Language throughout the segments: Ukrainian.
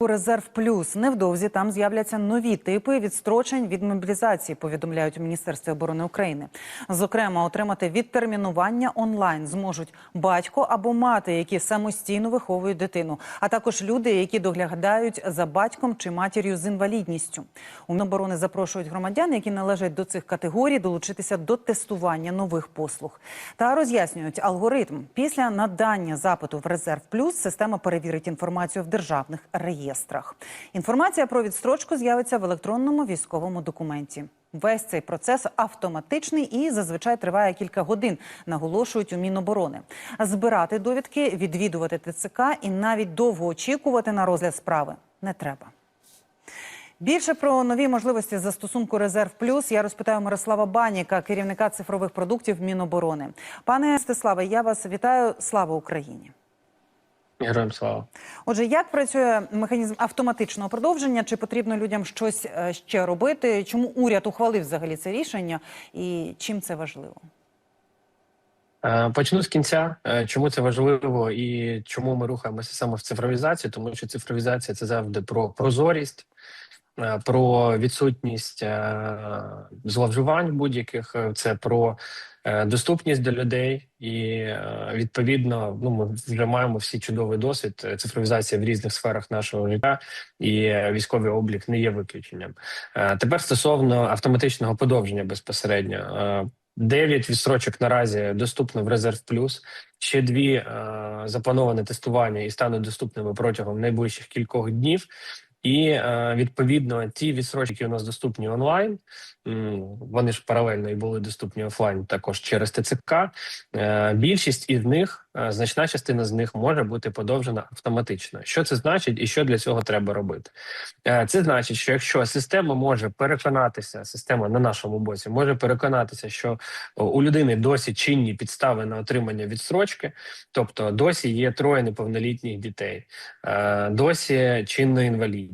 Резерв плюс невдовзі там з'являться нові типи відстрочень від мобілізації. Повідомляють у міністерстві оборони України. Зокрема, отримати відтермінування онлайн зможуть батько або мати, які самостійно виховують дитину, а також люди, які доглядають за батьком чи матір'ю з інвалідністю. У Міноборони запрошують громадян, які належать до цих категорій, долучитися до тестування нових послуг та роз'яснюють алгоритм. Після надання запиту в резерв плюс система перевірить інформацію в державних реєстрах. Інформація про відстрочку з'явиться в електронному військовому документі. Весь цей процес автоматичний і зазвичай триває кілька годин, наголошують у Міноборони. Збирати довідки, відвідувати ТЦК і навіть довго очікувати на розгляд справи не треба. Більше про нові можливості застосунку Резерв Плюс я розпитаю Мирослава Баніка, керівника цифрових продуктів Міноборони. Пане Стеславе, я вас вітаю. Слава Україні! Героям слава. Отже, як працює механізм автоматичного продовження? Чи потрібно людям щось е, ще робити? Чому уряд ухвалив взагалі це рішення, і чим це важливо? Е, Почну з кінця. Е, Чому це важливо і чому ми рухаємося саме в цифровізацію? Тому що цифровізація це завжди про прозорість, про відсутність е, зловживань будь-яких. Е, Це про е, доступність до людей, і е, відповідно, ну ми вже маємо всі чудовий досвід. Е, Цифровізація в різних сферах нашого життя, і е, військовий облік не є виключенням. Е, Тепер стосовно автоматичного подовження безпосередньо. Е, Дев'ять відстрочок наразі доступно в резерв плюс. Ще дві е, заплановане тестування і стануть доступними протягом найближчих кількох днів. І е, відповідно ті відстрочки, які у нас доступні онлайн, вони ж паралельно і були доступні офлайн також через ТЦК. Е, більшість із них, е, значна частина з них може бути подовжена автоматично. Що це значить, і що для цього треба робити? Це значить, що якщо система може переконатися, система на нашому боці може переконатися, що у людини досі чинні підстави на отримання відстрочки, тобто досі є троє неповнолітніх дітей, досі чинна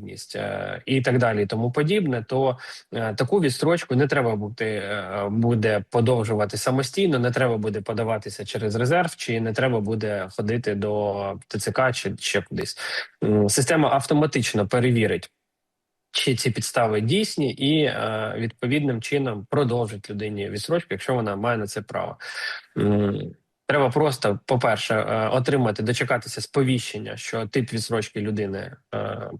інвалідність е, і так далі, і тому подібне, то е, таку відстрочку не треба бути е, буде подовжувати самостійно, не треба буде подаватися через резерв, чи не треба буде ходити до ТЦК чи ще кудись. Система автоматично перевірить. Чи ці підстави дійсні, і е, відповідним чином продовжить людині відстрочку, якщо вона має на це право. Треба просто, по-перше, отримати, дочекатися сповіщення, що тип відстрочки людини е,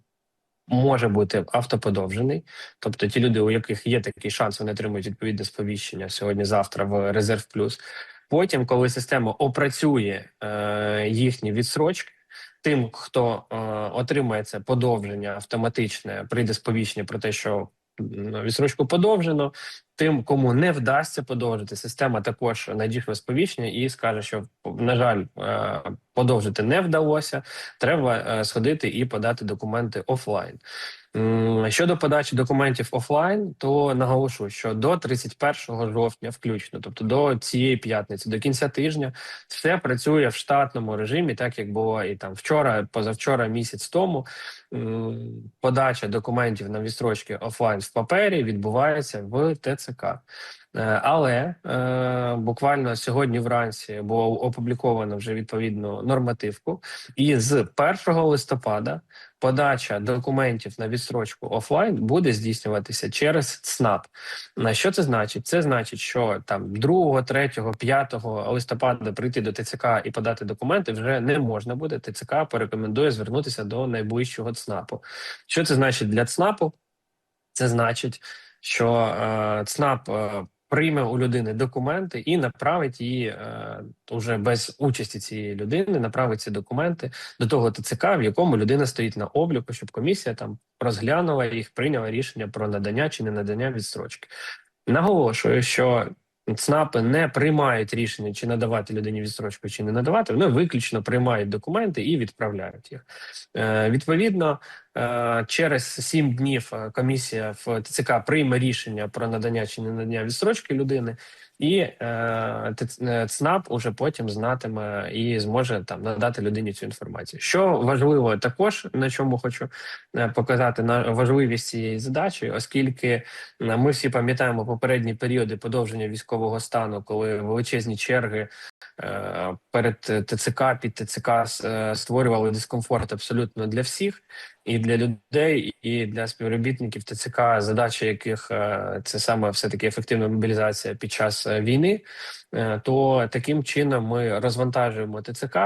може бути автоподовжений. Тобто ті люди, у яких є такий шанс, вони отримують відповідне сповіщення сьогодні-завтра в резерв плюс. Потім, коли система опрацює е, їхні відсрочки. тим, хто е, отримає це подовження автоматичне, прийде сповіщення про те, що відсрочку подовжено. Тим, кому не вдасться подовжити, система також надійшла сповіщення і скаже, що на жаль, е, подовжити не вдалося. Треба е, сходити і подати документи офлайн. Щодо подачі документів офлайн, то наголошую, що до 31 жовтня, включно, тобто до цієї п'ятниці, до кінця тижня, все працює в штатному режимі, так як було і там вчора, позавчора, місяць тому. Подача документів на відстрочки офлайн в папері відбувається в ТЦК. Е, Але е, буквально сьогодні вранці було опубліковано вже відповідну нормативку, і з 1 листопада подача документів на відстрочку офлайн буде здійснюватися через ЦНАП. На що це значить? Це значить, що там 2, 3, 5 листопада прийти до ТЦК і подати документи вже не можна буде. ТЦК порекомендує звернутися до найближчого ЦНАПу. Що це значить для ЦНАПу? Це значить, що е, ЦНАП е, прийме у людини документи і направить її е, уже без участі цієї людини, направить ці документи до того ТЦК, в якому людина стоїть на обліку, щоб комісія там розглянула їх, прийняла рішення про надання чи не надання відстрочки. Наголошую, що ЦНАПи не приймають рішення, чи надавати людині відстрочку, чи не надавати. Вони виключно приймають документи і відправляють їх. Е, відповідно, е, через сім днів е, комісія в ТЦК прийме рішення про надання чи не надання відстрочки людини, і е, е, ЦНАП уже потім знатиме і зможе там надати людині цю інформацію. Що важливо, також на чому хочу е, показати на важливість цієї задачі, оскільки е, ми всі пам'ятаємо попередні періоди подовження військового стану, коли величезні черги перед ТЦК під ТЦК створювали дискомфорт абсолютно для всіх, і для людей, і для співробітників ТЦК, задача яких е, це саме все таки ефективна мобілізація під час е, війни. е, То таким чином ми розвантажуємо ТЦК.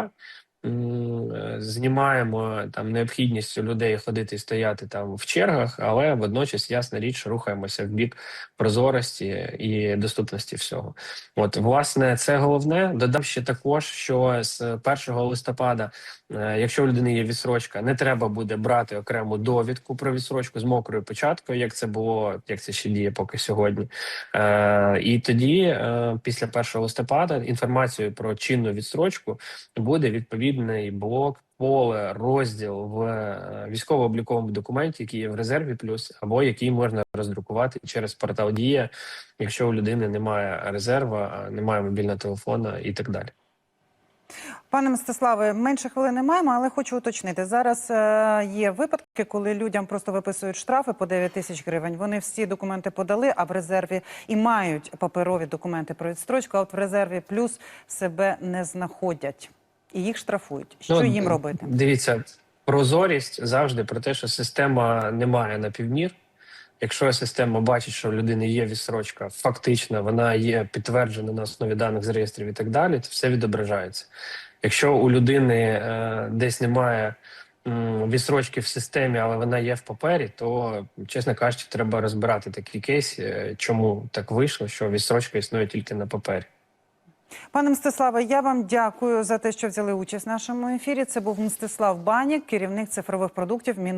Е, Знімаємо там необхідність у людей ходити і стояти там в чергах, але водночас ясна річ, рухаємося в бік прозорості і доступності всього. От власне це головне. Додам ще також, що з 1 листопада, е, якщо у людини є відсрочка, не треба буде брати окрему довідку про відсрочку з мокрою печаткою, як це було, як це ще діє поки сьогодні. Е, і тоді, е, після 1 листопада, інформацію про чинну відсрочку буде відповідний блок. Поле розділ в е, військово-обліковому документі, який є в резерві, плюс або який можна роздрукувати через портал Дія, якщо у людини немає резерва, немає мобільного телефона і так далі. Пане Мстиславе, менше хвилини маємо, але хочу уточнити. Зараз е, є випадки, коли людям просто виписують штрафи по 9 тисяч гривень. Вони всі документи подали, а в резерві і мають паперові документи про відстрочку, а от в резерві плюс себе не знаходять і їх штрафують. Що Ну, їм робити? Дивіться, прозорість завжди про те, що система не має на півмір. Якщо система бачить, що у людини є відсрочка, фактично вона є підтверджена на основі даних з реєстрів і так далі, то все відображається. Якщо у людини е, десь немає м, відсрочки в системі, але вона є в папері, то чесно кажучи, треба розбирати такі кейси, е, чому так вийшло, що відсрочка існує тільки на папері. Пане Мстиславе, я вам дякую за те, що взяли участь в нашому ефірі. Це був Мстислав Банік, керівник цифрових продуктів.